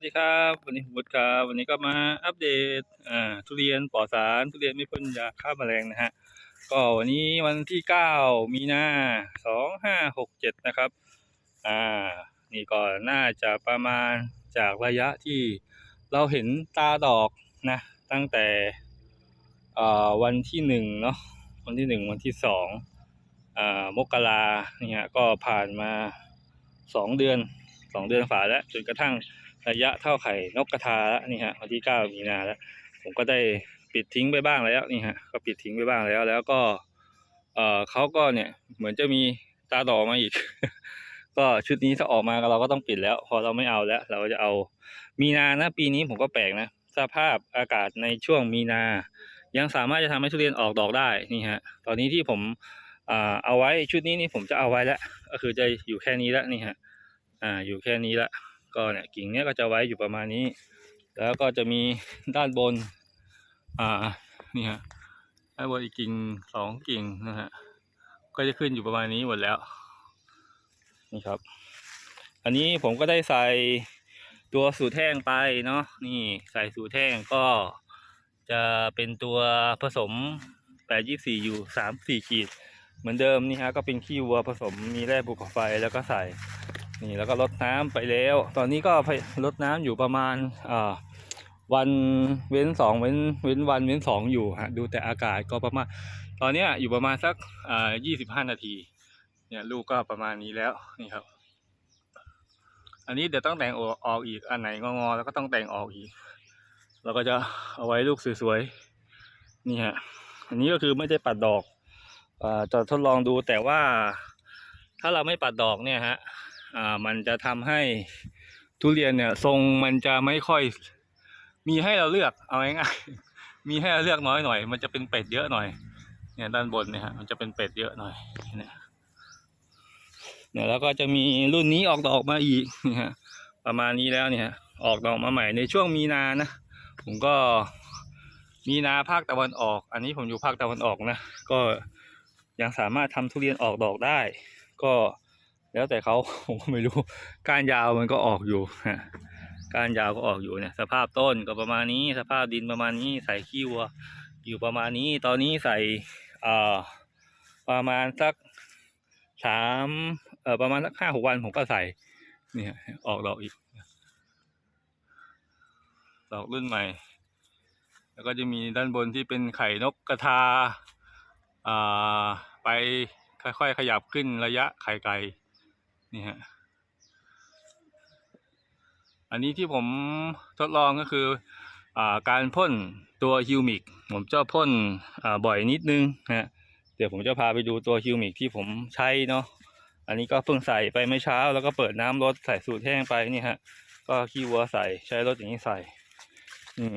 สวัสดีครับวันนี้ผมวุฒิครับวันนี้ก็มาอัปเดตอ่าทุเรียนปลอดสารทุเรียนไม่พ่นยาฆ่าแมลงนะฮะก็วันนี้วันที่เก้ามีนาสองห้าหกเจ็ดนะครับอ่านี่ก็น่าจะประมาณจากระยะที่เราเห็นตาดอกนะตั้งแต่อ่าวันที่หนึ่งเนาะวันที่หนึ่งวันที่สองอ่ามกราเนี่ยก็ผ่านมาสองเดือนสองเดือนฝ่าแล้วจนกระทั่ง ระยะเท่าไข่นกกระทาแล้วนี่ฮะวันที่เก้ามีนาแล้ว ผมก็ได้ปิดทิ้งไปบ้างแล้วนี่ฮะก็ปิดทิ้งไปบ้างแล้ว แล้วก็ เออเขาก็เนี่ยเหมือนจะมีตาดอกมาอีก ก็ชุดนี้ถ้าออกมาเราก็ต้องปิดแล้ว พอเราไม่เอาแล้ว เราจะเอามีนานะ ปีนี้ผมก็แปลกนะสภาพอากาศในช่วงมีนา ยังสามารถจะทำให้ทุเรียนออกดอกได้นี่ฮะตอนนี้ที่ผมอ่าเอาไว้ชุดนี้นี่ผมจะเอาไว้แล้วก็คือจะอยู่แค่นี้แล้วนี่ฮะอ่าอยู่แค่นี้และ ก็เนี่ยกิ่งเนี้ยก็จะไว้อยู่ประมาณนี้ แล้วก็จะมีด้านบน อ่า นี่ฮะด้านบนอีกกิ่งสองกิ่งนะฮะ ก็จะขึ้นอยู่ประมาณนี้หมดแล้ว นี่ครับ อันนี้ผมก็ได้ใส่ตัวสูตรแห้งไปเนาะ นี่ใส่สูตรแห้งก็จะเป็นตัวผสมแปดยี่สี่อยู่สามสี่ขีด เหมือนเดิมนี่ฮะก็เป็นขี้วัวผสมมีแร่ภูเขาไฟแล้วก็ใส่ นี่แล้วก็ลดน้ำไปแล้ว ตอนนี้ก็ลดน้ำอยู่ประมาณวันเว้นสองเว้นเว้นวันเว้นสองอยู่ฮะดูแต่อากาศก็ประมาณ ตอนนี้อยู่ประมาณสักยี่สิบห้านาที เนี่ยลูกก็ประมาณนี้แล้วนี่ครับ อันนี้เดี๋ยวต้องแต่งออกออกอีกอันไหนงอๆแล้วก็ต้องแต่งออกอีกเราก็จะเอาไว้ลูกสวยๆนี่ฮะอันนี้ก็คือไม่ได้ปัดดอกอจะทดลองดูแต่ว่าถ้าเราไม่ปัดดอกเนี่ยฮะ อ่ามันจะทำให้ทุเรียนเนี่ยทรงมันจะไม่ค่อยมีให้เราเลือกเอาง่ายๆมีให้เราเลือกน้อยหน่อย มันจะเป็นเป็ดเยอะหน่อย เนี่ยด้านบนเนี่ยฮะมันจะเป็นเป็ดเยอะหน่อยเนี่ยเนี่ยแล้วก็จะมีรุ่นนี้ออกดอกมาอีกนี่ฮะประมาณนี้แล้วเนี่ย ออกดอกมาใหม่ในช่วงมีนานะผมก็มีนาภาคตะวันออก อันนี้ผมอยู่ภาคตะวันออกนะ ก็ยังสามารถทำทุเรียนออกดอกได้ ก็ แล้วแต่เขาผมก็ไม่รู้ก้านยาวมันก็ออกอยู่ก้านยาวก็ออกอยู่เนี่ย สภาพต้นก็ประมาณนี้ สภาพดินประมาณนี้ใส่ขี้วัว อยู่ประมาณนี้ตอนนี้ใส่อ่าประมาณสักสามเอ่อประมาณสักห้าหกวันผมก็ใส่ เนี่ยออกดอกอีกดอกรุ่นใหม่ แล้วก็จะมีด้านบนที่เป็นไข่นกกระทาอ่าไปค่อยๆขยับขึ้นระยะไข่ไก่ นี่ฮะ อันนี้ที่ผมทดลองก็คืออการพ่นตัวฮิวมิก ผมจะพ่นบ่อยนิดนึงนะฮะเดี๋ยวผมจะพาไปดูตัวฮิวมิกที่ผมใช้เนาะ อันนี้ก็เพิ่งใส่ไปเมื่อเช้า แล้วก็เปิดน้ำรดใส่สูตรแห้งไปนี่ฮะ ก็ขี้วัวใส่ใช้รถอย่างนี้ใส่ นี่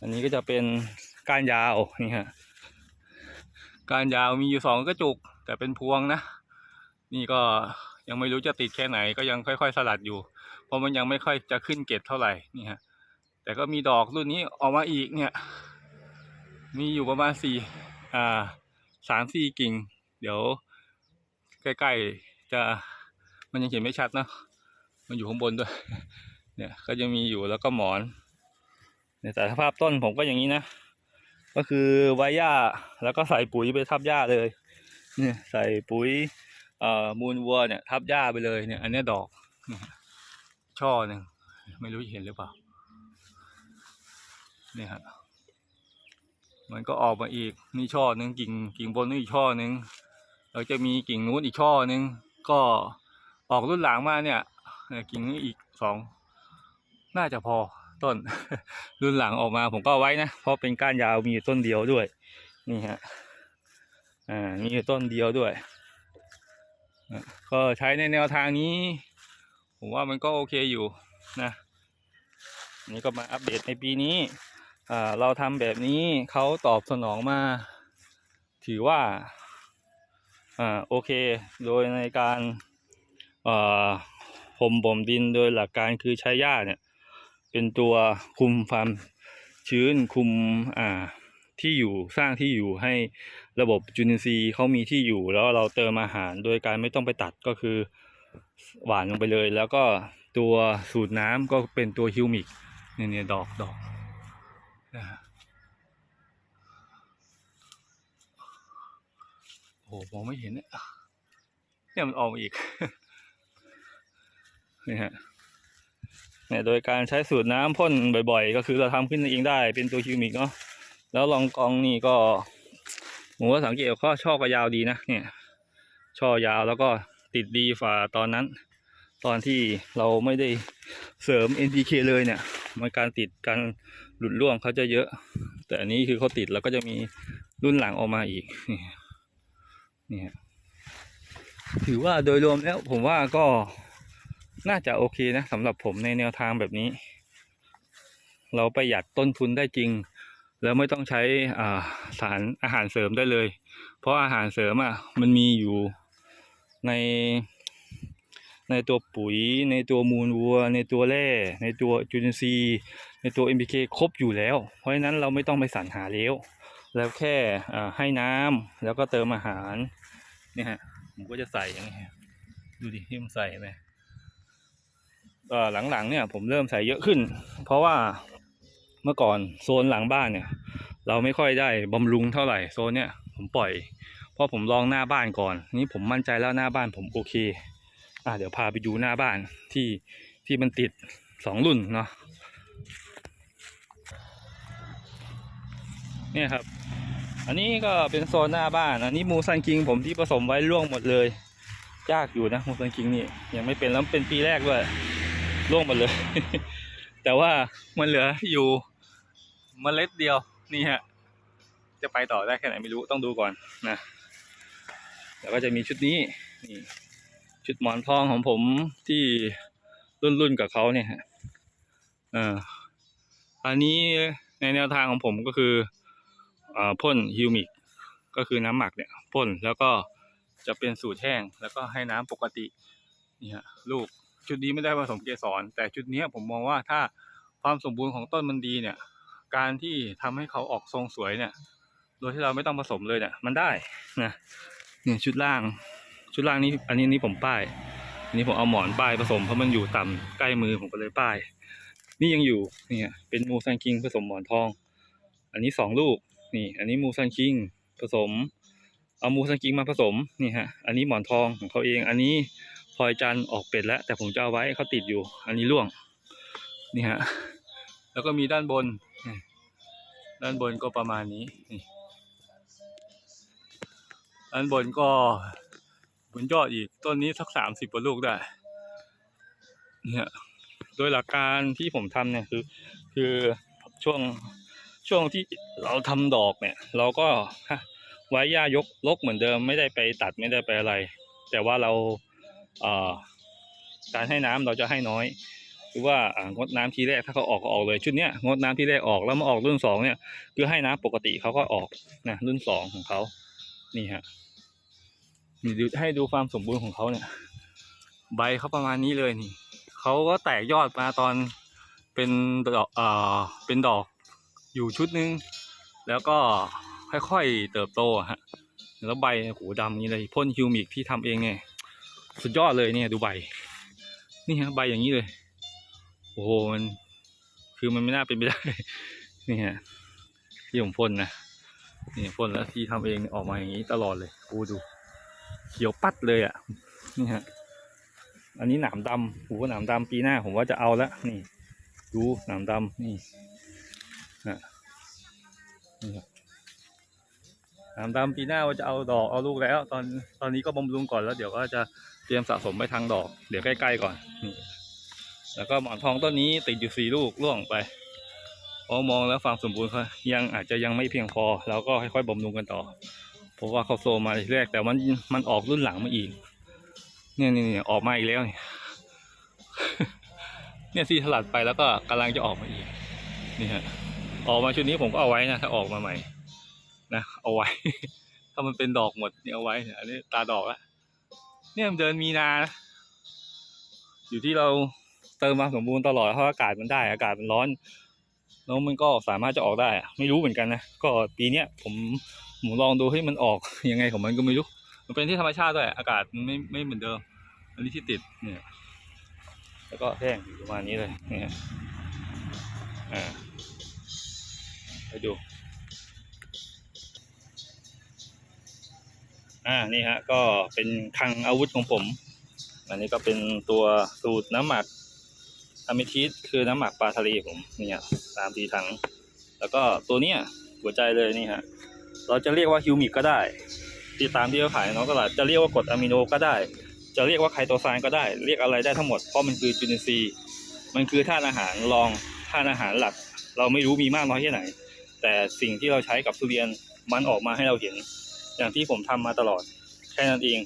อันนี้ก็จะเป็นก้านยาวนี่ฮะ ก้านยาวมีอยู่สองกระจุกแต่เป็นพวงนะ นี่ก็ยังไม่รู้จะติดแค่ไหนก็ยังค่อย ๆ สลัดอยู่ เพราะมันยังไม่ค่อยจะขึ้นเกตเท่าไหร่นี่ฮะแต่ก็มีดอกรุ่นนี้ออกมาอีกเนี่ย มีอยู่ประมาณสี่อ่าสามสี่กิ่ง เดี๋ยว ใกล้ๆจะมันยังเห็นไม่ชัดนะมันอยู่ข้างบนด้วย เนี่ยก็จะมีอยู่แล้วก็หมอนเนี่ยแต่สภาพต้นผมก็อย่างนี้นะ ก็คือไว้หญ้าแล้วก็ใส่ปุ๋ยไปทับหญ้าเลย เนี่ยใส่ปุ๋ย เอ่อมูลวัวเนี่ยทับหญ้าไปเลยเนี่ย อันนี้ดอกช่อหนึ่งไม่รู้จะเห็นหรือเปล่าเนี่ยฮะมันก็ออกมาอีกนี่ช่อหนึ่งกิ่งกิ่งบนนี่อีกช่อหนึ่งแล้วจะมีกิ่งนู้นอีกช่อหนึ่งก็ออกรุ่นหลังมาเนี่ยกิ่งนี้อีกสองน่าจะพอต้น รุ่นหลังออกมาผมก็ไว้นะเพราะเป็นก้านยาวมีอยู่ต้นเดียวด้วย นี่ฮะอ่ามีอยู่ต้นเดียวด้วย ก็ใช้ในแนวทางนี้ ผมว่ามันก็โอเคอยู่นะนี่ก็มาอัปเดตในปีนี้เราทำแบบนี้เขาตอบสนองมา ถือว่าอโอเค โดยในการอ่าผมบ่มดินโดยหลักการคือใช้หญ้าเนี่ย เป็นตัวคุมความชื้นคุมอ่า ที่อยู่สร้างที่อยู่ให้ระบบจุลินทรีย์เขามีที่อยู่ แล้วเราเติมอาหารโดยการไม่ต้องไปตัดก็คือหวานลงไปเลย แล้วก็ตัวสูตรน้ำก็เป็นตัวฮิวมิกเนี่ยเนี่ยดอกดอกนะฮะโอ้โหมองไม่เห็นเนี่ยเนี่ยมันออกมาอีกนี่ฮะเนี่ยโดยการใช้สูตรน้ำพ่นบ่อย ๆ ก็คือเราทำขึ้นเองได้เป็นตัวฮิวมิกเนาะ แล้วลองกองนี่ก็ผมก็สังเกตว่าข้อช่อก็ยาวดีนะเนี่ย ช่อยาวแล้วก็ติดดีฝ่าตอนนั้น ตอนที่เราไม่ได้เสริม NPK เลยเนี่ย มันการติดการหลุดร่วงเขาจะเยอะ แต่อันนี้คือเขาติดแล้วก็จะมีรุ่นหลังออกมาอีกนี่นี่ฮะถือว่าโดยรวมแล้วผมว่าก็น่าจะโอเคนะสำหรับผมในแนวทางแบบนี้ เราประหยัดต้นทุนได้จริง แล้วไม่ต้องใช้สารอาหารเสริมได้เลย เพราะอาหารเสริมอะมันมีอยู่ในในตัวปุ๋ย ในตัวมูลวัว ในตัวแร่ ในตัวจุลินทรีย์ ในตัว NPK ครบอยู่แล้ว เพราะฉะนั้นเราไม่ต้องไปสรรหาแล้วแล้วแค่ให้น้ำแล้วก็เติมอาหารเนี่ยฮะผมก็จะใส่อย่างนี้ดูดิที่มันใส่ไหมเอ่อหลังๆเนี่ยผมเริ่มใส่เยอะขึ้น เพราะว่า เมื่อก่อนโซนหลังบ้านเนี่ย เราไม่ค่อยได้บำรุงเท่าไหร่โซนเนี่ยผมปล่อยเพราะผมลองหน้าบ้านก่อน นี่ผมมั่นใจแล้วหน้าบ้านผมโอเค อะเดี๋ยวพาไปดูหน้าบ้านที่ที่มันติดสองรุ่นเนาะเนี่ยครับ อันนี้ก็เป็นโซนหน้าบ้าน อันนี้มูซันคิงผมที่ผสมไว้ร่วงหมดเลย ยากอยู่นะมูซันคิงนี่ยังไม่เป็นแล้วเป็นปีแรกด้วยร่วงหมดเลย แต่ว่ามันเหลืออยู่เมล็ดเดียวนี่ฮะจะไปต่อได้แค่ไหนไม่รู้ต้องดูก่อนนะแล้วก็จะมีชุดนี้นี่ชุดหมอนทองของผมที่รุ่นรุ่นๆกับเขาเนี่ยฮะอ่าอันนี้ในแนวทางของผมก็คืออ่าพ่นฮิวมิกก็คือน้ำหมักเนี่ยพ่นแล้วก็จะเป็นสูตรแห้งแล้วก็ให้น้ำปกตินี่ฮะลูก ชุดนี้ไม่ได้ผสมเกสร แต่ชุดนี้ผมมองว่าถ้าความสมบูรณ์ของต้นมันดีเนี่ย การที่ทำให้เขาออกทรงสวยเนี่ย โดยที่เราไม่ต้องผสมเลยเนี่ย มันได้นะเนี่ยชุดล่าง ชุดล่างนี้อันนี้นี่ผมป้ายอันนี้ผมเอาหมอนป้ายผสมเพราะมันอยู่ต่ำใกล้มือผมก็เลยป้าย นี่ยังอยู่เนี่ยเป็นมูซันคิงผสมหมอนทอง อันนี้สองลูกนี่ อันนี้มูซันคิงผสมเอามูซันคิงมาผสมนี่ฮะอันนี้หมอนทองของเขาเองอันนี้ พลอยจันทร์ออกเป็ดแล้ว แต่ผมจะเอาไว้เขาติดอยู่ อันนี้ร่วง นี่ฮะ แล้วก็มีด้านบน ด้านบนก็ประมาณนี้นี่ด้านบนก็บนยอดอีกต้นนี้สักสามสิบกว่าลูกได้ เนี่ยโดยหลักการที่ผมทำเนี่ยคือ คือช่วงช่วงที่เราทำดอกเนี่ย เราก็ไว้หญ้ายกลกเหมือนเดิมไม่ได้ไปตัดไม่ได้ไปอะไร แต่ว่าเรา การให้น้ำเราจะให้น้อย คือว่าอ่างดน้ำทีแรกถ้าเขาออกก็ออกเลยชุดเนี้ยงดน้ำทีแรกออกแล้วมาออกรุ่นสองเนี่ยคือให้น้ำปกติเขาก็ออกนะรุ่นสองของเขานี่ฮะนี่ให้ดูความสมบูรณ์ของเขาเนี่ย ใบเขาประมาณนี้เลยนี่เขาก็แตกยอดมาตอนเป็นดอกเอ่อเป็นดอกอยู่ชุดนึง แล้วก็ค่อยๆเติบโตฮะแล้วใบโหดำนี้เลยพ่นฮิวมิกที่ทำเองเนี่ย สุดยอดเลยเนี่ยดูใบ นี่ฮะใบอย่างนี้เลย โอ้โหมันคือมันไม่น่าเป็นไปได้ นี่ฮะที่ผมพ่นนะนี่พ่นแล้วที่ทำเองออกมาอย่างนี้ตลอดเลยดู เขียวปัดเลยอะนี่ฮะอันนี้หนามดำโหหนามดำปีหน้าผมว่าจะเอาละนี่ ดูหนามดำนี่ฮะนี่ครับหนามดำปีหน้าว่าจะเอาดอกเอาลูกแล้ว ตอนตอนนี้ก็บำรุงก่อนแล้วเดี๋ยวก็จะ เตรียมสะสมไปทางดอก เดี๋ยวใกล้ๆก่อนนี่แล้วก็หมอนทองต้นนี้ติดอยู่สี่ลูกร่วงไปพราะมองแล้วความสมบูรณ์เขายังอาจจะยังไม่เพียงพอเราก็ค่อยๆบำรุงกันต่อ เพราะว่าเขาโซมาทีแรก แต่มันมันออกรุ่นหลังมาอีก เนี่ยนี่ออกมาอีกแล้วเนี่ยเนี่ยซีถลัดไปแล้วก็กำลังจะออกมาอีก นี่ฮะออกมาชุดนี้ผมก็เอาไว้นะถ้าออกมาใหม่ นะเอาไว้ ถ้ามันเป็นดอกหมดเนี่ยเอาไว้อันนี้ตาดอกละ เนี่ยมันเดินมีนา อยู่ที่เราเติมมาสมบูรณ์ตลอดเพราะอากาศมันได้ อากาศมันร้อนแล้วมันก็สามารถจะออกได้ไม่รู้เหมือนกันนะก็ปีเนี้ยผมผมลองดูให้มันออกยังไงของมันก็ไม่รู้ มันเป็นที่ธรรมชาติด้วยอากาศไม่ไม่เหมือนเดิม อันนี้ที่ติดเนี่ยแล้วก็แห้งอยู่ประมาณนี้เลยนี่ฮะอ่าไปดู อ่านี่ฮะก็เป็นคลังอาวุธของผม อันนี้ก็เป็นตัวสูตรน้ำหมักอะมิทิสคือน้ำหมักปลาทะเลผมเนี่ยสามสี่ถัง แล้วก็ตัวเนี้ยหัวใจเลยนี่ฮะเราจะเรียกว่าฮิวมิกก็ได้ที่ตามที่เขาขายนน้องตลาดจะเรียกว่ากรดอะมิโนก็ได้ จะเรียกว่าไคโตซานก็ได้ เรียกอะไรได้ทั้งหมดเพราะมันคือจุลินทรีย์มันคือธาตุอาหารรองธาตุอาหารหลัก เราไม่รู้มีมากน้อยแค่ไหน แต่สิ่งที่เราใช้กับทุเรียนมันออกมาให้เราเห็น อย่างที่ผมทำมาตลอดแค่นั้นเอง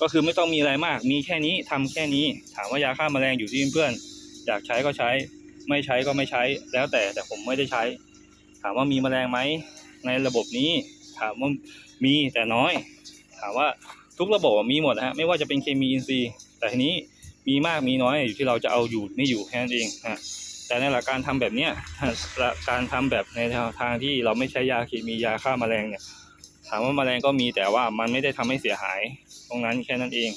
ก็คือไม่ต้องมีอะไรมาก มีแค่นี้ทำแค่นี้ ถามว่ายาฆ่าแมลงอยู่ที่เพื่อน อยากใช้ก็ใช้ ไม่ใช้ก็ไม่ใช้ แล้วแต่แต่ผมไม่ได้ใช้ ถามว่ามีแมลงไหมในระบบนี้ ถามว่ามีแต่น้อย ถามว่าทุกระบบมีหมดฮะไม่ว่าจะเป็นเคมีอินทรีย์ แต่ทีนี้มีมากมีน้อยอยู่ที่เราจะเอาอยู่ไม่อยู่แค่นั้นเองฮะแต่ในหลักการทำแบบเนี้ยกการทำแบบในทางที่เราไม่ใช้ยาเคมียาฆ่าแมลงเนี่ย ถามว่าแมลงก็มีแต่ว่ามันไม่ได้ทำให้เสียหาย ตรงนั้นแค่นั้นเอง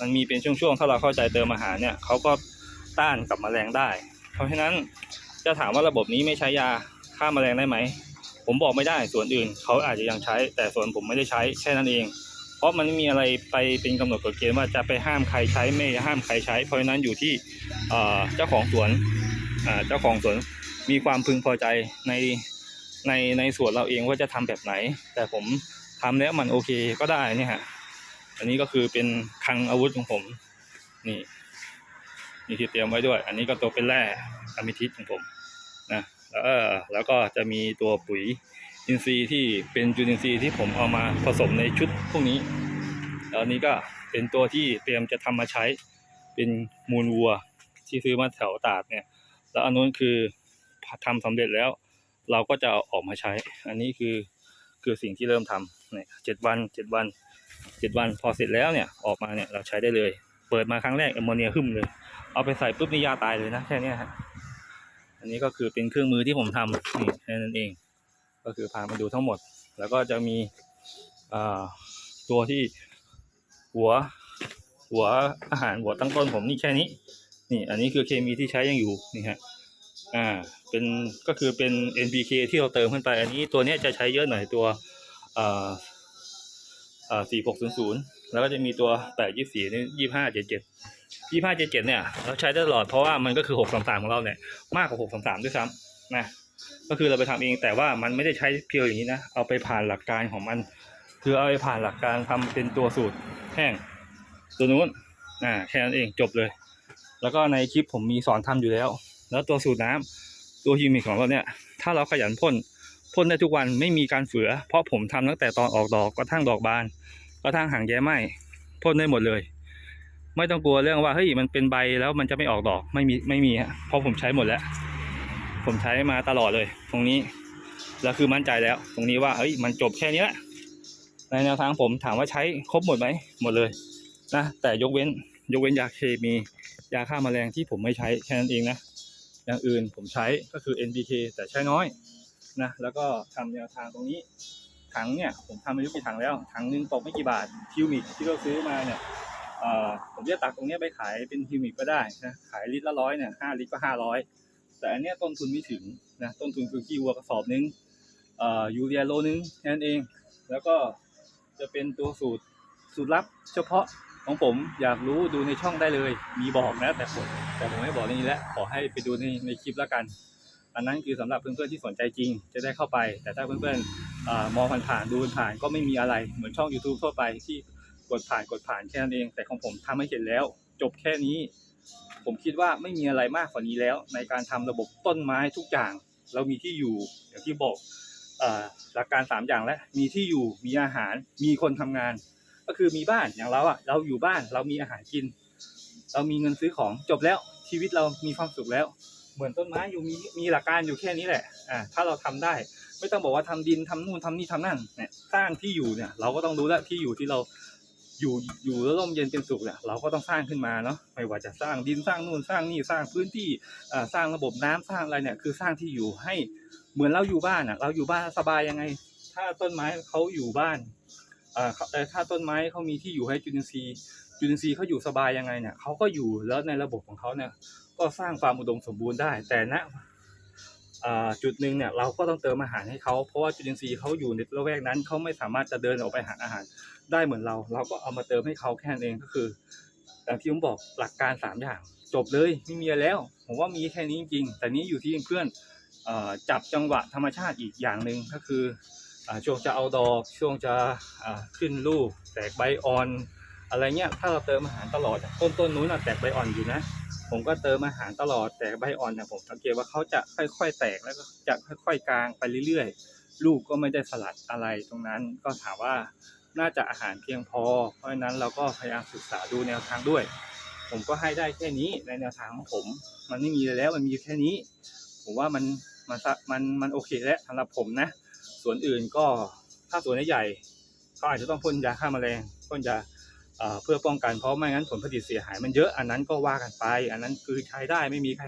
มันมีเป็นช่วงๆ ถ้าเราเข้าใจเติมอาหารเนี่ยเขาก็ต้านกับแมลงได้ เพราะฉะนั้นจะถามว่าระบบนี้ไม่ใช้ยาฆ่าแมลงได้ไหม ผมบอกไม่ได้ส่วนอื่นเขาอาจจะยังใช้ แต่ส่วนผมไม่ได้ใช้แค่นั้นเอง เพราะมันไม่มีอะไรไปเป็นกำหนดกฎเกณฑ์ว่าจะไปห้ามใครใช้ไม่ห้ามใครใช้ เพราะฉะนั้นอยู่ที่เจ้าของสวนเจ้าของสวนมีความพึงพอใจใน ในในส่วนเราเองว่าจะทำแบบไหน แต่ผมทำแล้วมันโอเคก็ได้เนี่ยฮะอันนี้ก็คือเป็นคลังอาวุธของผม นี่นี่ที่เตรียมไว้ด้วย อันนี้ก็ตัวเป็นแร่อะมิทิสของผมนะแล้วแล้วก็จะมีตัวปุ๋ยอินทรีย์ที่เป็นจุลินทรีย์ที่ผมเอามาผสมในชุดพวกนี้แล้วนี้ก็เป็นตัวที่เตรียมจะทำมาใช้เป็นมูลวัวที่ซื้อมาแถวตาดเนี่ย แล้วอันนู้นคือทำสำเร็จแล้ว เราก็จะอออกมาใช้ อันนี้คือคือสิ่งที่เริ่มทำเนี่ยเจ็ดวันเจ็ดวันเจ็ดวันพอเสร็จแล้วเนี่ยออกมาเนี่ยเราใช้ได้เลย เปิดมาครั้งแรกแอมโมเนียหึ่มเลย เอาไปใส่ปุ๊บนี่ยาตายเลยนะแค่นี้ฮะอันนี้ก็คือเป็นเครื่องมือที่ผมทำนี่แค่นั้นเอง ก็คือพามาดูทั้งหมด แล้วก็จะมีอ่าตัวที่หัวหัวอาหารหัวตั้งต้นผมนี่แค่นี้ นี่อันนี้คือเคมีที่ใช้ยังอยู่นี่ฮะ อ่าเป็นก็คือเป็น NPK ที่เราเติมขึ้นไป อันนี้ตัวเนี้ยจะใช้เยอะหน่อยตัวอ่าอ่าสี่หกศูนย์ศูนย์แล้วก็จะมีตัวแปดยี่สี่นี่ยี่ห้าเจ็ดเจ็ดยี่ห้าเจ็ดเจ็ดเนี่ยเราใช้ได้ตลอดเพราะว่ามันก็คือหกสามสามของเราเนี่ยมากกว่าหกสามสามด้วยซ้ำนะก็คือเราไปทำเองแต่ว่ามันไม่ได้ใช้เพียวอย่างนี้นะเอาไปผ่านหลักการของมัน คือเอาไปผ่านหลักการทำเป็นตัวสูตรแห้งตัวนู้นอ่าแค่นั้นเองจบเลย แล้วก็ในคลิปผมมีสอนทำอยู่แล้ว แล้วตัวสูตรน้ำตัวฮิวมิกของเราเนี่ยถ้าเราขยันพ่นพ่นได้ทุกวันไม่มีการเฝือ เพราะผมทำตั้งแต่ตอนออกดอกกระทั่งดอกบานกระทั่งหางแย้ไหมพ่นได้หมดเลย ไม่ต้องกลัวเรื่องว่าเฮ้ยมันเป็นใบแล้วมันจะไม่ออกดอกไม่มีไม่มีฮะเพราะผมใช้หมดแล้ว ผมใช้มาตลอดเลย ตรงนี้แล้วคือมั่นใจแล้ว ตรงนี้ว่าเฮ้ยมันจบแค่นี้แหละในแนวทางผมถามว่าใช้ครบหมดไหมหมดเลยนะแต่ยกเว้นยกเว้นยาเคมียาฆ่าแมลงที่ผมไม่ใช้แค่นั้นเองนะ อย่างอื่นผมใช้ก็คือ NPK แต่ใช้น้อยนะแล้วก็ทำแนวทางตรงนี้ถังเนี่ยผมทำมายุกี่ถังแล้วถังหนึงตกไม่กี่บาทคิวมิกที่เราซื้อมาเนี่ยผมจะตักตรงนี้ไปขายเป็นคิวมิกก็ได้นะขายลิตรละร้อยเนี่ยห้าลิตรก็ห้าร้อยแต่อันเนี้ยต้นทุนไม่ถึงนะต้นทุนคือขี้วัวกระสอบนึงออยูเรียโลนึงแค่นั้นเอง แล้วก็จะเป็นตัวสูตรสูตรลับเฉพาะ ของผมอยากรู้ดูในช่องได้เลย มีบอกนะแต่ผมแต่ผมไม่บอกในนี้แล้วขอให้ไปดูในในคลิปแล้วกัน อันนั้นคือสำหรับเพื่อนๆที่สนใจจริง จะได้เข้าไป แต่ถ้าเพื่อนๆมองผ่านๆดูผ่านๆก็ไม่มีอะไรเหมือนช่อง YouTube ทั่วไปที่กดผ่านกดผ่านแค่นั้นเอง แต่ของผมทำให้เห็นแล้ว จบแค่นี้ ผมคิดว่าไม่มีอะไรมากกว่านี้แล้ว ในการทำระบบต้นไม้ทุกอย่าง เรามีที่อยู่อย่างที่บอกหลักการสามอย่างแล้วมีที่อยู่มีอาหารมีคนทำงาน ก็คือมีบ้านอย่างเราอะเราอยู่บ้านเรามีอาหารกิน เรามีเงินซื้อของจบแล้วชีวิตเรามีความสุขแล้ว เหมือนต้นไม้อยู่มีมีหลักการอยู่แค่นี้แหละอ่าถ้าเราทำได้ ไม่ต้องบอกว่าทำดินทำนู่นทำนี่ทำนั่นเนี่ยสร้างที่อยู่เนี่ย เราก็ต้องรู้แล้วที่อยู่ที่เราอยู่อยู่แล้วร่มเย็นเป็นสุขเนี่ยเราก็ต้องสร้างขึ้นมาเนาะไม่ว่าจะสร้างดินสร้างนู่นสร้างนี่สร้างพื้นที่อ่าสร้างระบบน้ำสร้างอะไรเนี่ยคือสร้างที่อยู่ให้เหมือนเราอยู่บ้านอะเราอยู่บ้านสบายยังไง ถ้าต้นไม้เขาอยู่บ้าน ถ้าต้นไม้เขามีที่อยู่ให้จุลินทรีย์จุลินทรีย์เขาอยู่สบายยังไงเนี่ยเขาก็อยู่แล้วในระบบของเขาเนี่ยก็สร้างความอุดมสมบูรณ์ได้ แต่ณจุดหนึ่งเนี่ยเราก็ต้องเติมอาหารให้เขาเพราะว่าจุลินทรีย์เขาอยู่ในละแวกนั้นเขาไม่สามารถจะเดินออกไปหาอาหารได้เหมือนเรา เราก็เอามาเติมให้เขาแค่นั้นเองก็คืออย่างที่ผมบอกหลักการสามอย่าง จบเลยไม่มีแล้ว ผมว่ามีแค่นี้จริงๆแต่นี้อยู่ที่เพื่อนจับจังหวะธรรมชาติอีกอย่างหนึ่งก็คือ ช่วงจะเอาดอกช่วงจะขึ้นลูก แตกใบอ่อน อะไรเงี้ยถ้าเราเติมอาหารตลอดต้นต้นนู้นน่ะแตกใบอ่อนอยู่นะ ผมก็เติมอาหารตลอดแต่ใบอ่อนเนี่ยผมสังเกตว่าเขาจะค่อย ๆ แตกแล้วก็จะค่อย ๆ กลางไปเรื่อยๆ ลูกก็ไม่ได้สลัดอะไรตรงนั้นก็ถามว่าน่าจะอาหารเพียงพอ เพราะฉะนั้นเราก็พยายามศึกษาดูแนวทางด้วย ผมก็ให้ได้แค่นี้ในแนวทางของผม มันไม่มีแล้วมันมีแค่นี้ ผมว่ามันมันมันมันโอเคแล้วสำหรับผมนะ ส่วนอื่นก็ถ้าสวนใหญ่ๆเขาอาจจะต้องพ่นยาฆ่าแมลงพ่นยาเอ่อเพื่อป้องกันเพราะไม่งั้นผลผลิตเสียหายมันเยอะอันนั้นก็ว่ากันไป อันนั้นคือใช้ได้ไม่มีใคร